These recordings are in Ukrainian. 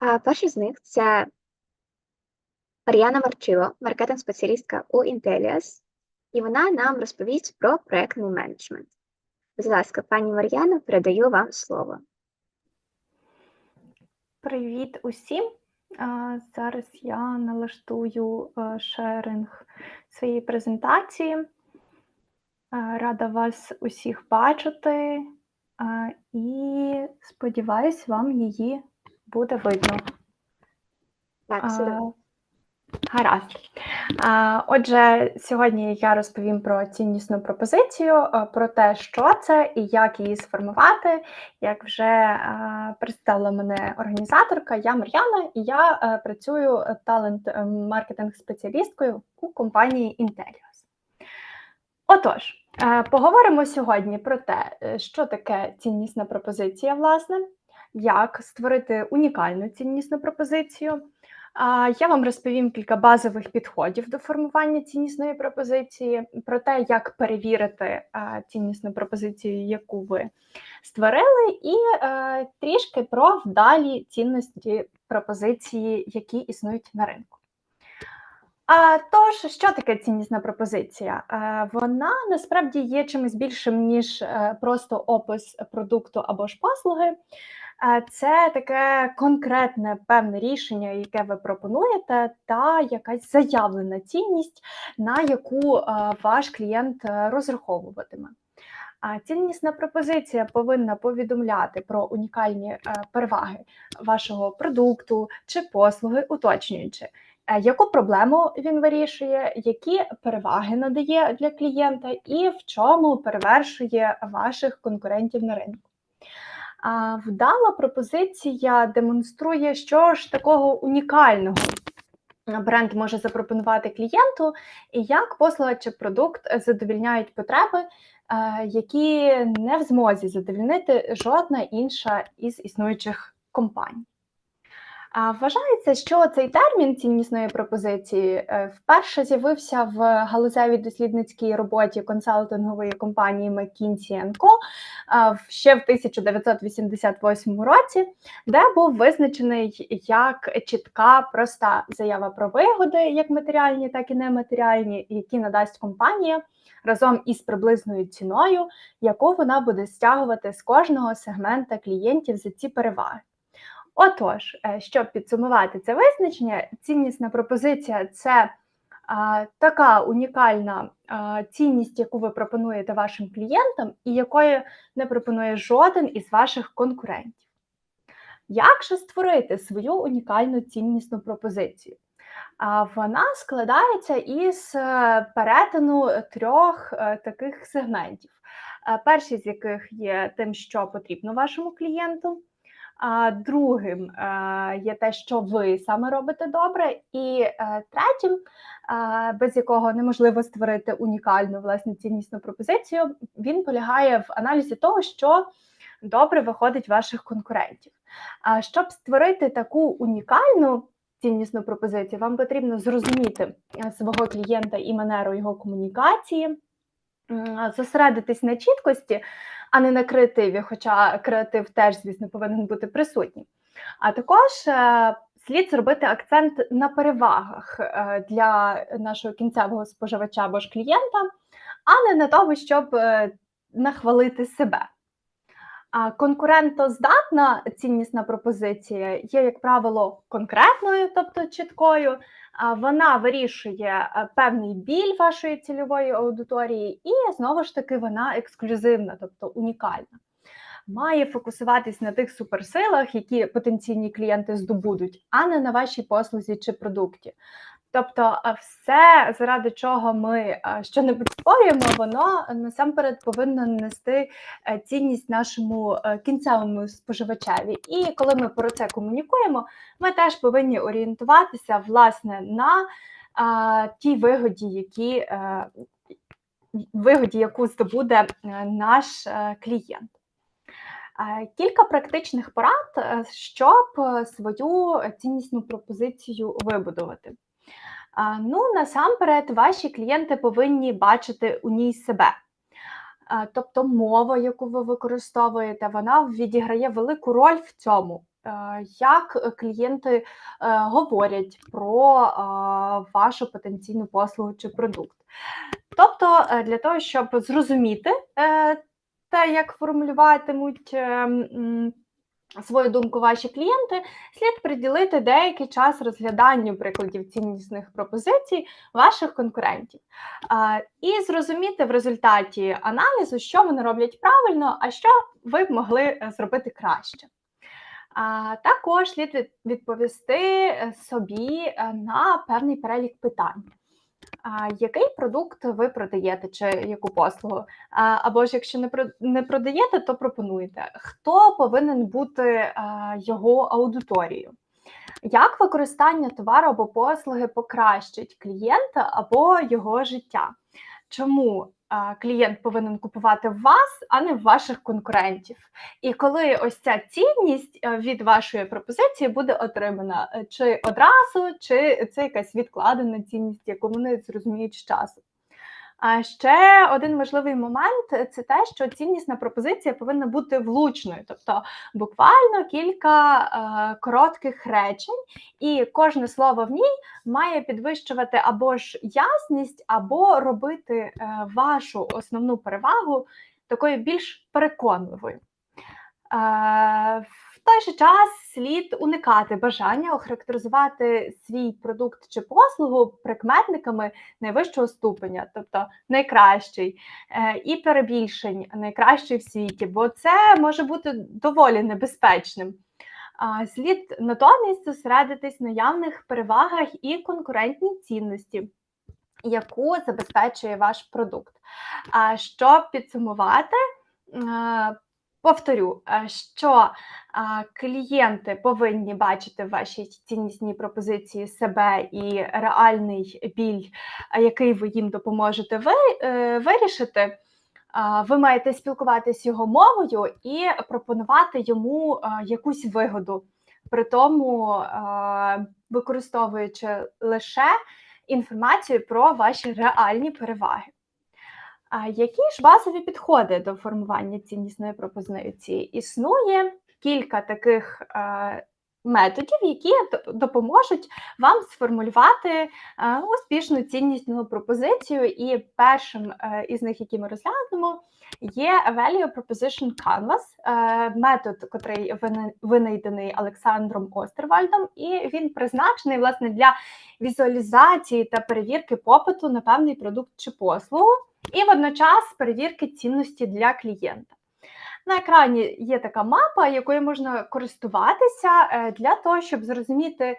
А перший з них це Мар'яна Марчило, маркетинг-спеціалістка у Intellias, і вона нам розповість про проектний менеджмент. Будь ласка, пані Мар'яна, передаю вам слово. Привіт усім! Зараз я налаштую шеринг своєї презентації. Рада вас усіх бачити і сподіваюсь, вам її буде видно. Так, добре. Гаразд. Отже, сьогодні я розповім про ціннісну пропозицію, про те, що це і як її сформувати. Як вже представила мене організаторка, я Мар'яна, і я працюю талент-маркетинг-спеціалісткою у компанії Intellios. Отож, е, поговоримо сьогодні про те, е, що таке ціннісна пропозиція, власне, як створити унікальну ціннісну пропозицію. Я вам розповім кілька базових підходів до формування ціннісної пропозиції, про те, як перевірити ціннісну пропозицію, яку ви створили, і е, трішки про вдалі цінності пропозиції, які існують на ринку. А, Тож, що таке ціннісна пропозиція? Е, Вона насправді є чимось більшим, ніж е, просто опис продукту або ж послуги. Це таке конкретне певне рішення, яке ви пропонуєте, та якась заявлена цінність, на яку е, ваш клієнт е, розраховуватиме. Ціннісна пропозиція повинна повідомляти про унікальні е, переваги вашого продукту чи послуги, уточнюючи, яку проблему він вирішує, які переваги надає для клієнта, і в чому перевершує ваших конкурентів на ринку. Вдала пропозиція демонструє, що ж такого унікального бренд може запропонувати клієнту, і як послуга чи продукт задовільняють потреби, е, які не в змозі задовільнити жодна інша із існуючих компаній. Вважається, що цей термін ціннісної пропозиції е, вперше з'явився в галузевій дослідницькій роботі консалтингової компанії McKinsey Co. ще в 1988 році, де був визначений як чітка, проста заява про вигоди, як матеріальні, так і нематеріальні, які надасть компанія разом із приблизною ціною, яку вона буде стягувати з кожного сегмента клієнтів за ці переваги. Отож, е, щоб підсумувати це визначення, ціннісна пропозиція це така унікальна цінність, яку ви пропонуєте вашим клієнтам, і якої не пропонує жоден із ваших конкурентів. Як же створити свою унікальну ціннісну пропозицію? А, Вона складається із е, перетину трьох е, таких сегментів. Перший з яких є тим, що потрібно вашому клієнту. Другим е, є те, що ви саме робите добре, і е, третім, е, без якого неможливо створити унікальну власне ціннісну пропозицію, він полягає в аналізі того, що добре виходить ваших конкурентів. А щоб створити таку унікальну ціннісну пропозицію, вам потрібно зрозуміти свого клієнта і манеру його комунікації, зосередитись на чіткості, а не на креативі, хоча креатив теж, звісно, повинен бути присутній. А також е, слід зробити акцент на перевагах е, для нашого кінцевого споживача або ж клієнта, а не на тому, щоб е, нахвалити себе. Конкурентоздатна ціннісна пропозиція є, як правило, конкретною, тобто чіткою. Вона вирішує е, певний біль вашої цільової аудиторії, і знову ж таки вона ексклюзивна, тобто унікальна. Має фокусуватись на тих суперсилах, які потенційні клієнти здобудуть, а не на вашій послузі чи продукті. Тобто, все, заради чого ми що-небудь створюємо, воно насамперед повинно нести е, цінність нашому е, кінцевому споживачеві. І коли ми про це комунікуємо, ми теж повинні орієнтуватися власне на тій вигоді, які е, вигоді, яку здобуде наш клієнт. Кілька практичних порад, щоб свою ціннісну пропозицію вибудувати. Ну, насамперед, ваші клієнти повинні бачити у ній себе. Тобто мова, яку ви використовуєте, вона відіграє велику роль в цьому. як клієнти е, говорять про вашу потенційну послугу чи продукт. Тобто, е, для того, щоб зрозуміти е, те, як формулюватимуть е, м, свою думку ваші клієнти, слід приділити деякий час розгляданню прикладів ціннісних пропозицій ваших конкурентів. І зрозуміти в результаті аналізу, що вони роблять правильно, а що ви б могли е, зробити краще. Також слід відповісти е, собі е, на певний перелік питань. Який продукт ви продаєте чи яку послугу? Або ж якщо не про не продаєте, то пропонуєте. Хто повинен бути його аудиторією? Як використання товару або послуги покращить клієнта або його життя? Чому клієнт повинен купувати вас, а не в ваших конкурентів? І коли ось ця цінність е, від вашої пропозиції буде отримана, Е, чи одразу, чи це якась відкладена цінність, яку вони зрозуміють з часом? А ще один важливий момент це те, що ціннісна пропозиція повинна бути влучною, тобто буквально кілька е, коротких речень, і кожне слово в ній має підвищувати або ж ясність, або робити е, вашу основну перевагу такою більш переконливою. Е, в той же час слід уникати бажання охарактеризувати свій продукт чи послугу прикметниками найвищого ступеня, тобто найкращий, е, і перебільшень найкращий в світі, бо це може бути доволі небезпечним. Слід натомість зосередитись на явних перевагах і конкурентній цінності, яку забезпечує ваш продукт. А щоб підсумувати, е, повторю, е, що клієнти повинні бачити в вашій ціннісній пропозиції себе і реальний біль, який ви їм допоможете е, вирішити. Ви маєте спілкуватись його мовою і пропонувати йому якусь вигоду, при тому використовуючи лише інформацію про ваші реальні переваги. Які ж базові підходи до формування ціннісної пропозиції? Існує кілька таких е, методів, які допоможуть вам сформулювати е, успішну ціннісну пропозицію. І першим е, із них, які ми розглянемо, є Value Proposition Canvas, метод, котрий вина- винайдений Олександром Остервальдом, і він призначений власне для візуалізації та перевірки попиту на певний продукт чи послугу і водночас перевірки цінності для клієнта. На екрані є така мапа, якою можна користуватися е, для того, щоб зрозуміти, е,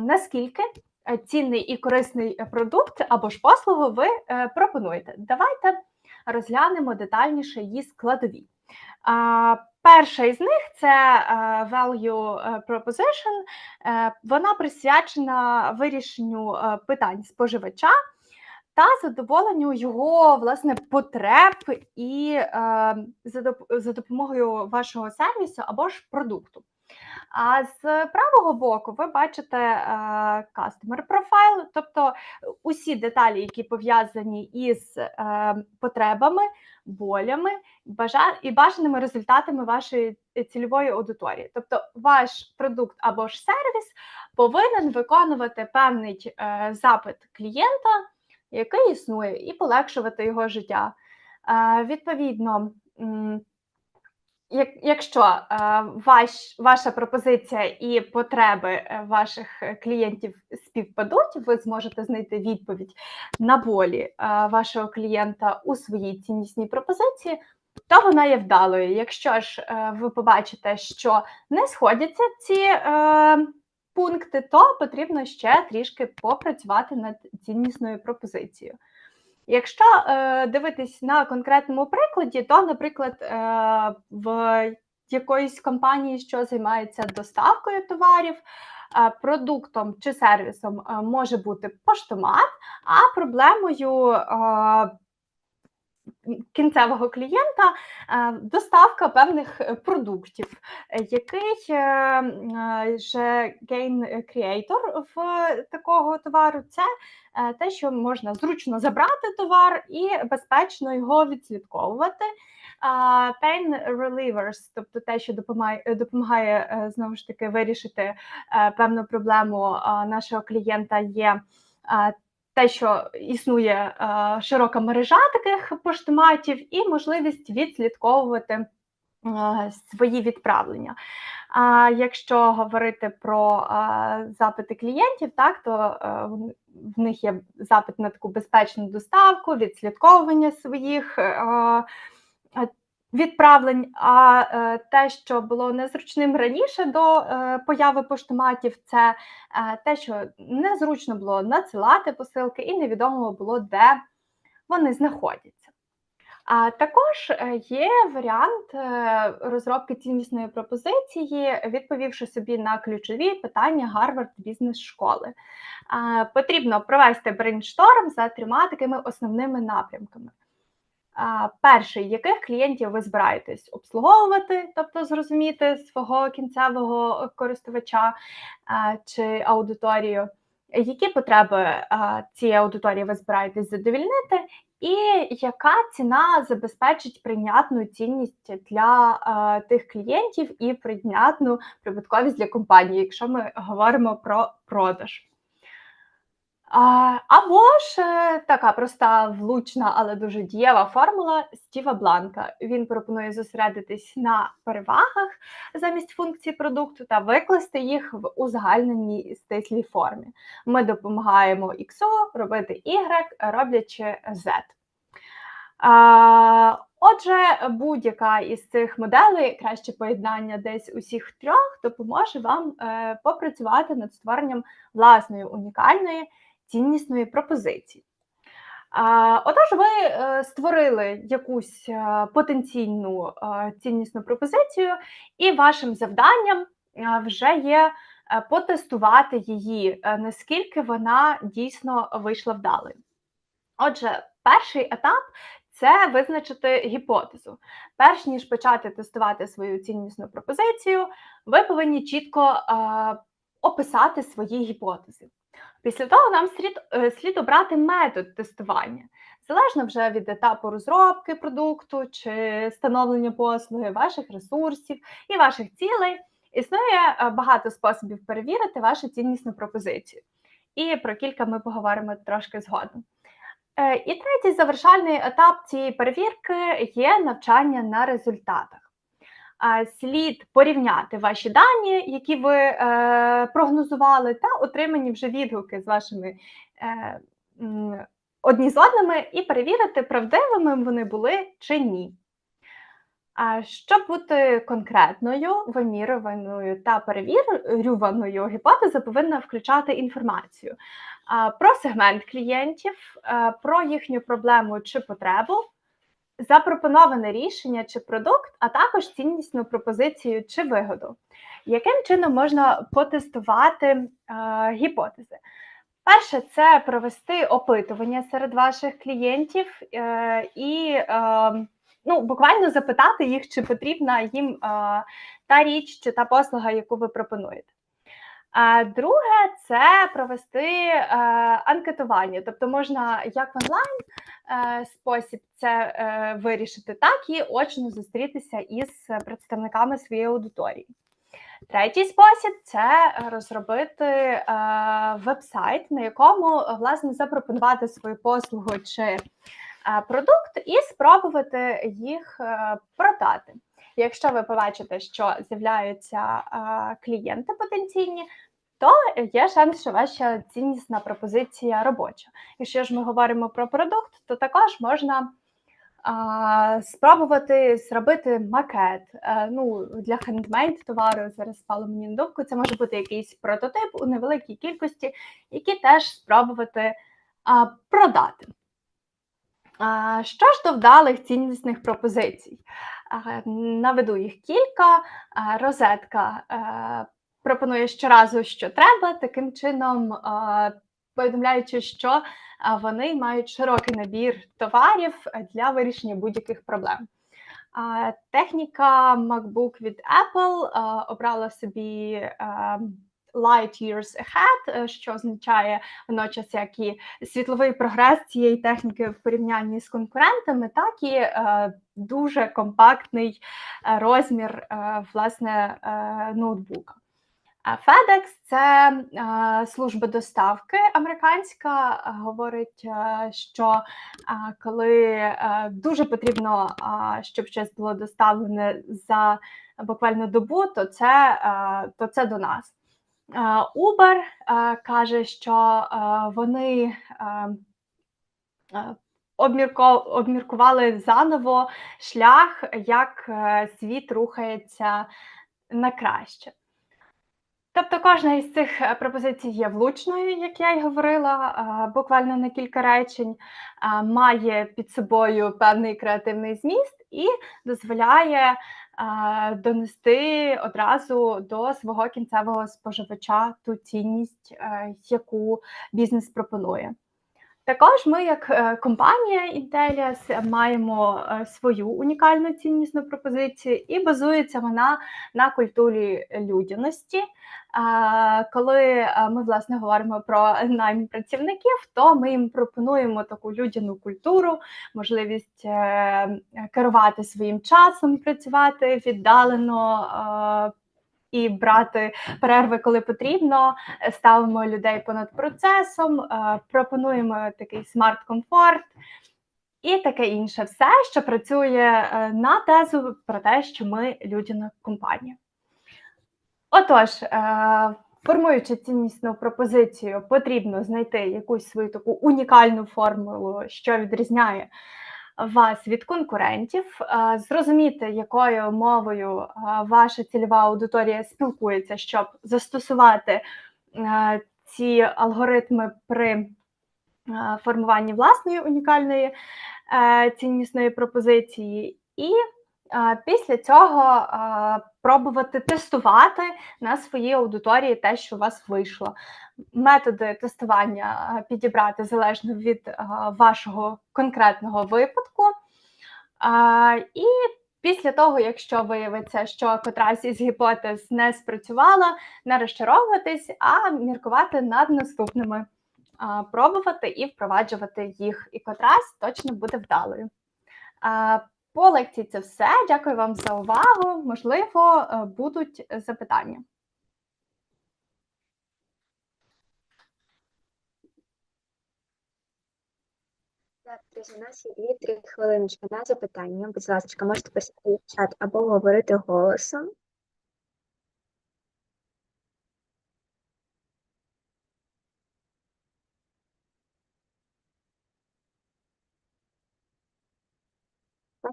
наскільки е, цінний і корисний продукт або ж послугу ви пропонуєте. Давайте розглянемо детальніше її складові. Перша із них це value proposition. Вона присвячена вирішенню питань споживача та задоволенню його власне потреб і е, за, доп- за допомогою вашого сервісу або ж продукту. А з правого боку ви бачите е, customer profile, тобто усі деталі, які пов'язані із е, потребами, болями і бажаними результатами вашої цільової аудиторії. Тобто, ваш продукт або ж сервіс повинен виконувати певний е, запит клієнта який існує, і полегшувати його життя. Відповідно, як, якщо ваш, ваша пропозиція і потреби е, ваших клієнтів співпадуть, ви зможете знайти відповідь на болі вашого клієнта у своїй ціннісній пропозиції, то вона є вдалою. Якщо ж е, ви побачите, що не сходяться ці е, пункти, то потрібно ще трішки попрацювати над ціннісною пропозицією. Якщо е, дивитись на конкретному прикладі, то, наприклад, е, в якоїсь компанії, що займається доставкою товарів, е, продуктом чи сервісом е, може бути поштомат, а проблемою е, кінцевого клієнта е, доставка певних е, продуктів, який е, е, же gain creator в такого товару це те, що можна зручно забрати товар і безпечно його відслідковувати. pain relievers, тобто те, що допомагає, допомагає знову ж таки вирішити певну проблему нашого клієнта, є те, що існує а, широка мережа таких поштоматів, і можливість відслідковувати а, свої відправлення. А якщо говорити про а, запити клієнтів, так то е, в- них є запит на таку безпечну доставку, відслідковування своїх е, е, відправлень. А е, те, що було незручним раніше до е, появи поштоматів, це е, те, що незручно було надсилати посилки, і невідомо було, де вони знаходяться. А також є варіант розробки ціннісної пропозиції, відповівши собі на ключові питання Гарвард бізнес школи. Потрібно провести брейншторм за трьома такими основними напрямками. Перший, яких клієнтів ви збираєтесь обслуговувати, тобто зрозуміти свого кінцевого користувача чи аудиторію, які потреби цієї аудиторії ви збираєтесь задовільнити, і яка ціна забезпечить прийнятну цінність для тих клієнтів і прийнятну прибутковість для компанії, якщо ми говоримо про продаж. А, або ж е, така проста, влучна, але дуже дієва формула Стіва Бланка. Він пропонує зосередитись на перевагах замість функцій продукту та викласти їх в узагальненій стислій формі. Ми допомагаємо X робити Y, роблячи Z. Отже, будь-яка із цих моделей, краще поєднання десь усіх трьох, допоможе вам е, попрацювати над створенням власної унікальної ціннісної пропозиції. Отож, ви е, створили якусь е, потенційну е, ціннісну пропозицію, і вашим завданням вже є потестувати її, наскільки вона дійсно вийшла вдалою. Отже, перший етап це визначити гіпотезу. Перш ніж почати тестувати свою ціннісну пропозицію, ви повинні чітко описати свої гіпотези. Після того нам слід, е, слід обрати метод тестування. Залежно вже від етапу розробки продукту чи становлення послуги, ваших ресурсів і ваших цілей, існує е, багато способів перевірити вашу ціннісну пропозицію. І про кілька ми поговоримо трошки згодом. Е, І третій завершальний етап цієї перевірки є навчання на результатах. Слід порівняти ваші дані, які ви е, прогнозували, та отримані вже відгуки з вашими е, одні з одними, і перевірити, правдивими вони були чи ні. Щоб бути конкретною, вимірюваною та перевірюваною, гіпотеза повинна включати інформацію про сегмент клієнтів, про їхню проблему чи потребу, запропоноване рішення чи продукт, а також ціннісну пропозицію чи вигоду. Яким чином можна потестувати а, гіпотези? Перше, це провести опитування серед ваших клієнтів е, і е, ну, буквально запитати їх, чи потрібна їм е, та річ чи та послуга, яку ви пропонуєте. А друге, це провести е, анкетування, тобто можна як онлайн е, спосіб це е, вирішити, так і очно зустрітися із представниками своєї аудиторії. Третій спосіб це розробити е, веб-сайт, на якому е, власне запропонувати свою послугу чи е, продукт, і спробувати їх е, продати. Якщо ви побачите, що з'являються е, клієнти потенційні, то є шанс, що ваша ціннісна пропозиція робоча. Якщо ж ми говоримо про продукт, то також можна а, спробувати зробити макет. А, ну, для хендмейд товару зараз спало мені на думку. Це може бути якийсь прототип у невеликій кількості, який теж спробувати а, продати. А, що ж до вдалих ціннісних пропозицій? А, наведу їх кілька. А, розетка е, пропонує щоразу, що треба, таким чином а, повідомляючи, що а, вони мають широкий набір товарів для вирішення будь-яких проблем. А, Техніка MacBook від Apple обрала собі light years ahead, е, що означає водночас як і світловий прогрес цієї техніки в порівнянні з конкурентами, так і е, дуже компактний е, розмір е, власне е, ноутбука. FedEx – це е, служба доставки американська. е, Говорить, е, що коли дуже потрібно, щоб щось було доставлене за буквально добу, то це, то це до нас. Uber каже, що вони обміркували заново шлях, як світ рухається на краще. Тобто кожна із цих е, пропозицій є влучною, як я й говорила, буквально на кілька речень, має під собою певний креативний зміст і дозволяє донести одразу до свого кінцевого споживача ту цінність, е, яку бізнес пропонує. Також ми, як е, компанія Intellias, маємо е, свою унікальну ціннісну пропозицію, і базується вона на культурі людяності. Коли е, ми власне говоримо про найм працівників, то ми їм пропонуємо таку людяну культуру, можливість керувати своїм часом, працювати віддалено. І брати перерви, коли потрібно, ставимо людей понад процесом, е, пропонуємо такий смарт-комфорт і таке інше. Все, що працює е, на тезу про те, що ми людяна компанія. Отож, е, формуючи ціннісну пропозицію, потрібно знайти якусь свою таку унікальну формулу, що відрізняє вас від конкурентів, е, зрозуміти, якою мовою е, ваша цільова аудиторія спілкується, щоб застосувати е, ці алгоритми при формуванні власної унікальної ціннісної пропозиції, і після цього пробувати тестувати на своїй аудиторії те, що у вас вийшло. Методи тестування підібрати залежно від вашого конкретного випадку. І після того, якщо виявиться, що котрась із гіпотез не спрацювала, не розчаровуватись, а міркувати над наступними, пробувати і впроваджувати їх, і котрась точно буде вдалою. По лекції це все. Дякую вам за увагу. Можливо, е, будуть запитання. У нас є 2-3 хвилиночки на запитання. Будь ласка, можете писати в чат або говорити голосом.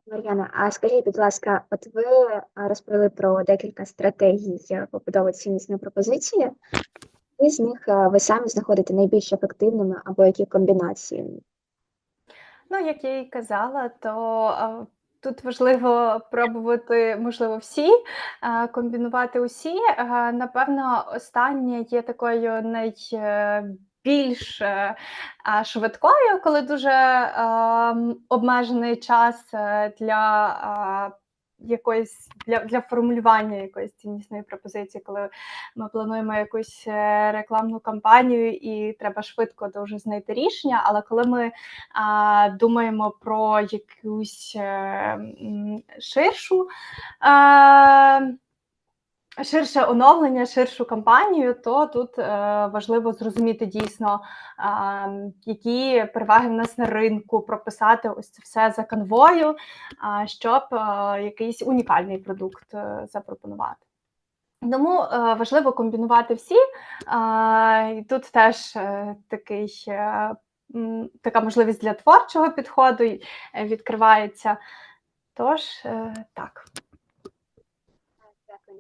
Мар'яна, а скажіть, будь ласка, от ви розповіли про декілька стратегій е, побудови ціннісної пропозиції. Які з них е, ви самі знаходите найбільш ефективними або які комбінації? Ну, як я і казала, то тут важливо пробувати, можливо, всі, комбінувати усі. Напевно, останнє є такою найбільш е, а, швидкою, коли дуже а, обмежений час е, для а, якоїсь для, для формулювання якоїсь ціннісної пропозиції, коли ми плануємо якусь е, рекламну кампанію і треба швидко дуже знайти рішення. Але коли ми а, думаємо про якусь е, ширшу. Е, Ширше оновлення, ширшу кампанію, то тут е, важливо зрозуміти дійсно, а, які переваги в нас на ринку, прописати ось це все за канвою, а, щоб е, якийсь унікальний продукт е, запропонувати. Тому е, важливо комбінувати всі. А, і тут теж е, такий, е, така можливість для творчого підходу е, відкривається. Тож, е, так.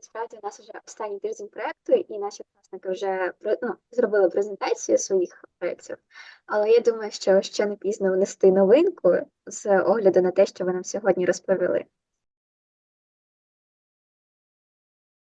Насправді у нас вже останній тиждень проекту, і наші власники вже ну, зробили презентацію своїх проєктів. Але я думаю, що ще не пізно внести новинку з огляду на те, що ви нам сьогодні розповіли.